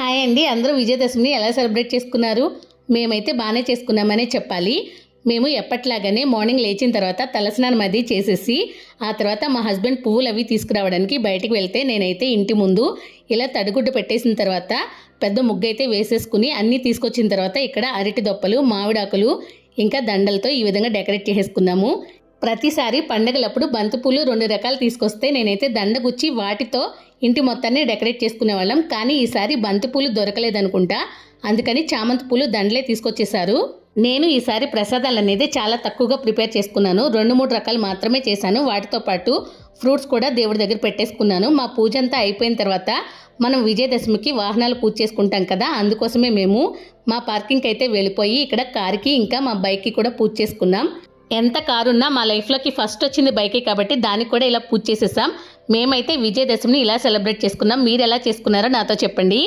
Hi అండి. అందరూ విజయదశమిని ఎలా సెలబ్రేట్ చేసుకున్నారు? మేమైతే బాగానే చేసుకున్నామనే చెప్పాలి. మేము ఎప్పట్లాగానే మార్నింగ్ లేచిన తర్వాత తలస్నానం అది చేసేసి ఆ తర్వాత మా హస్బెండ్ పువ్వులు అవి తీసుకురావడానికి బయటికి వెళ్తే నేనైతే ఇంటి ముందు ఇలా తడిగుడ్డు పెట్టేసిన తర్వాత పెద్ద ముగ్గు అయితే వేసేసుకుని అన్నీ తీసుకొచ్చిన తర్వాత ఇక్కడ అరటి దొప్పలు మామిడాకులు ఇంకా దండలతో ఈ విధంగా డెకరేట్ చేసేసుకున్నాము. ప్రతిసారి పండగలప్పుడు బంతిపూలు రెండు రకాలు తీసుకొస్తే నేనైతే దండ గుచ్చి వాటితో ఇంటి మొత్తాన్ని డెకరేట్ చేసుకునే వాళ్ళం కానీ ఈసారి బంతిపూలు దొరకలేదనుకుంటా. అందుకని చామంతి పూలు దండలే తీసుకొచ్చేసారు నేను ఈసారి ప్రసాదాలు అనేది చాలా తక్కువగా ప్రిపేర్ చేసుకున్నాను. రెండు మూడు రకాలు మాత్రమే చేశాను. వాటితో పాటు ఫ్రూట్స్ కూడా దేవుడి దగ్గర పెట్టేసుకున్నాను. మా పూజ అంతా అయిపోయిన తర్వాత మనం విజయదశమికి వాహనాలు పూజ చేసుకుంటాం కదా అందుకోసమే మేము మా పార్కింగ్కి అయితే వెళ్ళిపోయి ఇక్కడ కార్కి ఇంకా మా బైక్కి కూడా పూజ చేసుకున్నాం. ఎంత కారున్నా మా లైఫ్లోకి ఫస్ట్ వచ్చింది బైకే కాబట్టి దానికి కూడా ఇలా పూజ చేసేసాం. మేమైతే విజయదశమిని ఇలా సెలబ్రేట్ చేసుకున్నాం. మీరు ఎలా చేసుకున్నారో నాతో చెప్పండి.